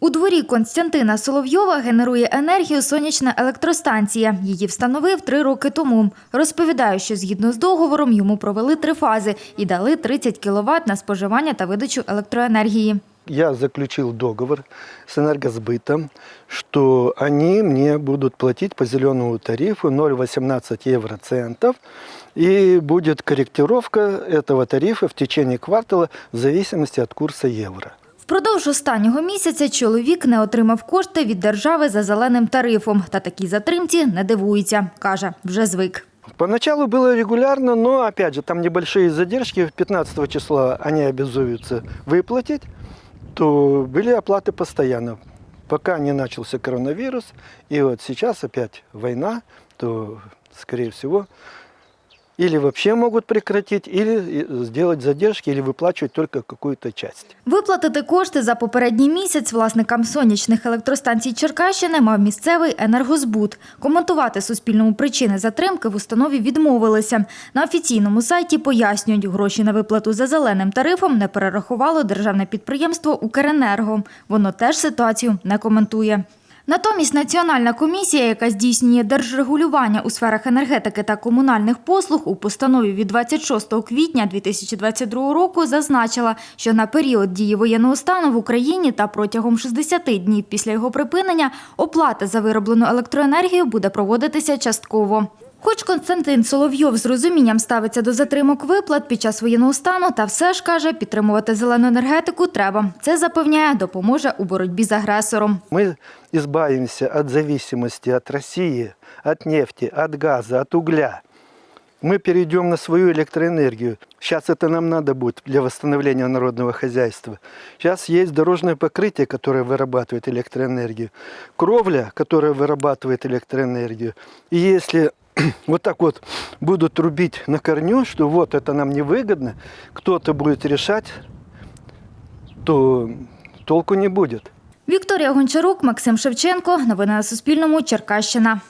У дворі Константина Соловйова генерує енергію сонячна електростанція. Її встановив три роки тому. Розповідає, що згідно з договором йому провели три фази і дали 30 кВт на споживання та видачу електроенергії. Я заключил договор с энергосбытом, что они мне будут платить по зеленому тарифу 0,18 евроцентов. И будет корректировка этого тарифа в течение квартала в зависимости от курса евро. Впродовж останнього місяця чоловік не отримав кошти від держави за зеленим тарифом. Та такій затримці не дивується. Каже, вже звик. Поначалу было регулярно, но опять же там небольшие задержки. 15 числа они обязуются выплатить, то были оплаты постоянно. Пока не начался коронавирус, и вот сейчас опять война, то, скорее всего, или вообще могут прекратить, или сделать задержки, или выплачивать только какую-то часть. Виплатити кошти за попередній місяць власникам сонячних електростанцій Черкащини мав місцевий енергозбут. Коментувати Суспільному причини затримки в установі відмовилися. На офіційному сайті пояснюють, гроші на виплату за зеленим тарифом не перерахувало державне підприємство «Укренерго». Воно теж ситуацію не коментує. Натомість Національна комісія, яка здійснює держрегулювання у сферах енергетики та комунальних послуг, у постанові від 26 квітня 2022 року зазначила, що на період дії воєнного стану в Україні та протягом 60 днів після його припинення оплата за вироблену електроенергію буде проводитися частково. Хоч Константин Соловйов з розумінням ставиться до затримок виплат під час воєнного стану, та все ж каже, підтримувати зелену енергетику треба. Це запевняє, допоможе у боротьбі з агресором. Мы избавимся от зависимости от России, от нефти, от газа, от угля. Мы перейдем на свою электроэнергию. Сейчас это нам надо будет для восстановления народного хозяйства. Сейчас есть дорожное покрытие, которое вырабатывает электроэнергию, кровля, которая вырабатывает электроэнергию. И если вот так вот будут рубить на корню, что вот это нам невыгодно, кто-то будет решать, то толку не будет. Вікторія Гончарук, Максим Шевченко. Новини на Суспільному. Черкащина.